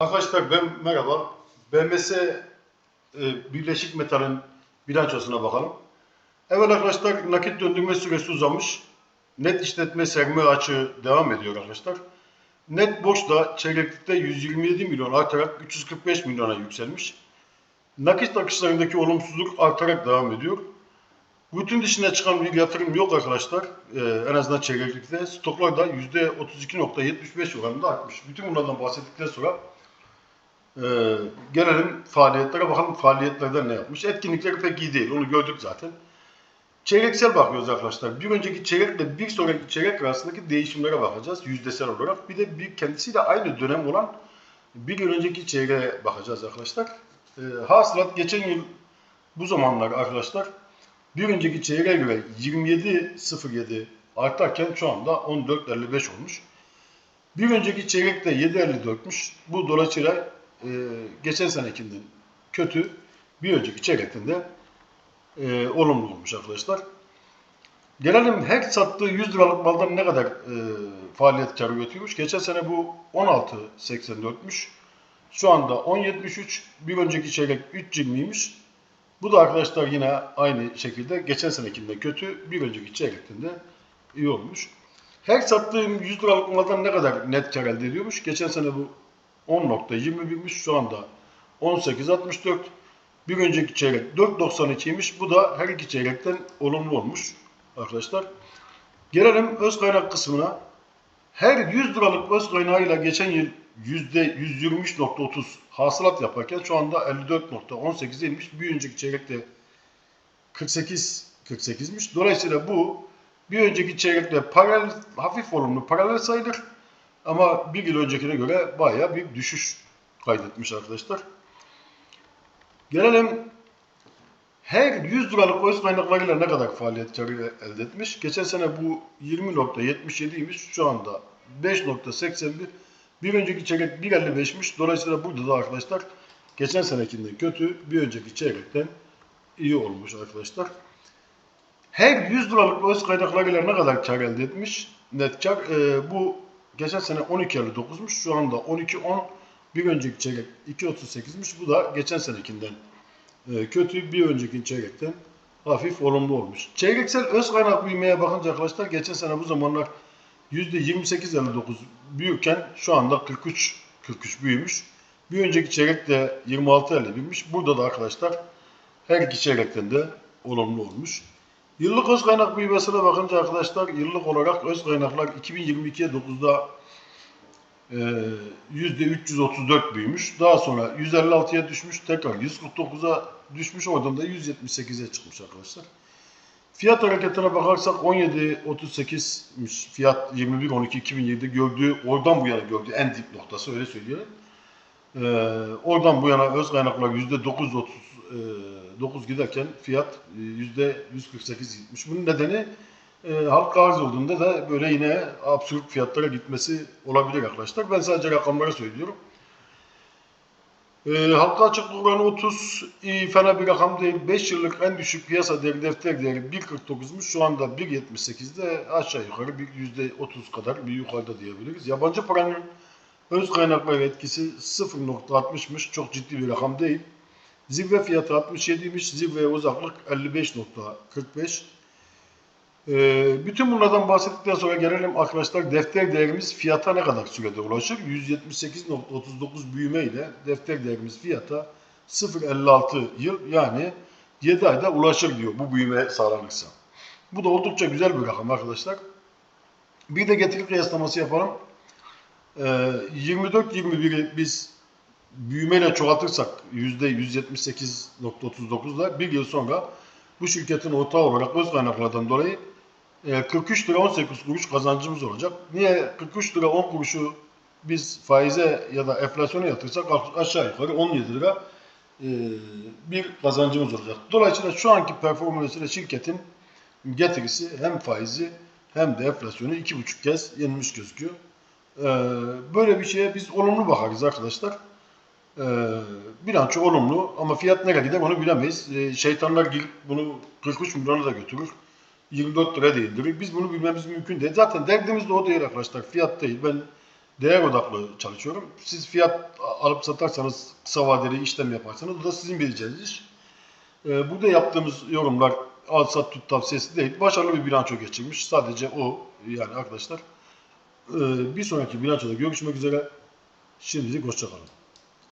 Arkadaşlar ben merhaba. BMS e, Birleşik Metal'in bilançosuna bakalım. Evet arkadaşlar nakit döndürme süresi uzamış. Net işletme sermaye açığı devam ediyor arkadaşlar. Net borç da çeyreklikte 127 milyon artarak 345 milyona yükselmiş. Nakit akışlarındaki olumsuzluk artarak devam ediyor. Rutin dışına çıkan bir yatırım yok arkadaşlar. Ee, en azından çeyreklikte. Stoklar da %32.75 oranında artmış. Bütün bunlardan bahsettikten sonra ee, gelelim faaliyetlere bakalım faaliyetlerden ne yapmış. Etkinlikleri pek iyi değil. Onu gördük zaten. Çeyreksel bakıyoruz arkadaşlar. Bir önceki çeyrekle bir sonraki çeyrek arasındaki değişimlere bakacağız yüzdesel olarak. Bir de bir kendisiyle aynı dönem olan bir yıl önceki çeyreğe bakacağız arkadaşlar. Ee, hasılat geçen yıl bu zamanlar arkadaşlar bir önceki çeyreğe göre 27.07 artarken şu anda 14.55 olmuş. Bir önceki çeyrekte 7.54'müş. Bu dolayısıyla e, geçen senekinden kötü, bir önceki çeyrekten de e, olumlu olmuş arkadaşlar. Gelelim her sattığı 100 liralık maldan ne kadar e, faaliyet karı üretiyormuş. Geçen sene bu 16.84'müş. Şu anda 10.73, bir önceki çeyrek 3.20'ymiş. Bu da arkadaşlar yine aynı şekilde geçen senekinden kötü, bir önceki çeyrekten de iyi olmuş. Her sattığım 100 liralık maldan ne kadar net kar elde ediyormuş? Geçen sene bu 10.21'miş, şu anda 18.64. Bir önceki çeyrek 4.92'ymiş. Bu da her iki çeyrekten olumlu olmuş arkadaşlar. Gelelim öz kaynak kısmına. Her 100 liralık öz kaynağıyla geçen yıl %123.30 hasılat yaparken şu anda 54.18'e inmiş. Bir önceki çeyrekte 48 48'miş. Dolayısıyla bu bir önceki çeyrekle paralel hafif olumlu paralel sayılır. Ama bir yıl öncekine göre bayağı bir düşüş kaydetmiş arkadaşlar. Gelelim her 100 liralık öz kaynaklarıyla ne kadar faaliyet karı elde etmiş? Geçen sene bu 20.77'ymiş. Şu anda 5.81. Bir önceki çeyrek 1.55'miş. Dolayısıyla burada da arkadaşlar geçen senekinden kötü, bir önceki çeyrekten iyi olmuş arkadaşlar. Her 100 liralık öz kaynaklarıyla ne kadar kar elde etmiş? Net kar. Ee, bu geçen sene 12.59'muş. Şu anda 12.10. Bir önceki çeyrek 2.38'miş. Bu da geçen senekinden e, kötü. Bir önceki çeyrekten hafif olumlu olmuş. Çeyreksel öz kaynak büyümeye bakınca arkadaşlar geçen sene bu zamanlar %28.59 büyürken şu anda 43 43 büyümüş. Bir önceki çeyrek de 26.51'miş. Burada da arkadaşlar her iki çeyrekten de olumlu olmuş. Yıllık öz kaynak büyümesine bakınca arkadaşlar yıllık olarak öz kaynaklar 2022'ye 9'da e, %334 büyümüş. Daha sonra 156'ya düşmüş. Tekrar 149'a düşmüş. Oradan da 178'e çıkmış arkadaşlar. Fiyat hareketine bakarsak 17.38'miş. Fiyat 21.12.2007'de gördüğü, oradan bu yana gördüğü en dip noktası öyle söyleyelim. Ee, oradan bu yana öz kaynaklar %9.39 9 giderken fiyat e, %148 gitmiş. Bunun nedeni e, halk arz olduğunda da böyle yine absürt fiyatlara gitmesi olabilir arkadaşlar. Ben sadece rakamları söylüyorum. E, halka açık oranı 30 iyi fena bir rakam değil. 5 yıllık en düşük piyasa değeri defter değeri 1.49'muş. Şu anda 1.78'de aşağı yukarı bir %30 kadar bir yukarıda diyebiliriz. Yabancı paranın öz kaynakları etkisi 0.60'mış. Çok ciddi bir rakam değil. Zirve fiyatı 67'ymiş. Zirveye uzaklık 55.45. Ee, bütün bunlardan bahsettikten sonra gelelim arkadaşlar defter değerimiz fiyata ne kadar sürede ulaşır? 178.39 büyüme ile defter değerimiz fiyata 0.56 yıl yani 7 ayda ulaşır diyor bu büyüme sağlanırsa. Bu da oldukça güzel bir rakam arkadaşlar. Bir de getiri kıyaslaması yapalım. Ee, 24-21'i biz büyümeyle çoğaltırsak %178.39'la bir yıl sonra bu şirketin ortağı olarak öz kaynaklardan dolayı e, 43 lira 18 kuruş kazancımız olacak. Niye 43 lira 10 kuruşu biz faize ya da enflasyona yatırsak aşağı yukarı 17 lira e, bir kazancımız olacak. Dolayısıyla şu anki performansıyla şirketin getirisi hem faizi hem de enflasyonu iki buçuk kez yenilmiş gözüküyor. E, böyle bir şeye biz olumlu bakarız arkadaşlar. Ee, bilanço olumlu ama fiyat nereye gider onu bilemeyiz. Ee, şeytanlar gelip bunu 43 milyona da götürür. 24 lira değildir. Biz bunu bilmemiz mümkün değil. Zaten derdimiz de o değil arkadaşlar. Fiyat değil. Ben değer odaklı çalışıyorum. Siz fiyat alıp satarsanız, kısa vadeli işlem yaparsanız bu da sizin bileceğiniz iş. Ee, burada yaptığımız yorumlar al sat tut tavsiyesi değil. Başarılı bir bilanço geçirmiş. Sadece o yani arkadaşlar. Ee, bir sonraki bilançoda görüşmek üzere. Şimdilik hoşçakalın.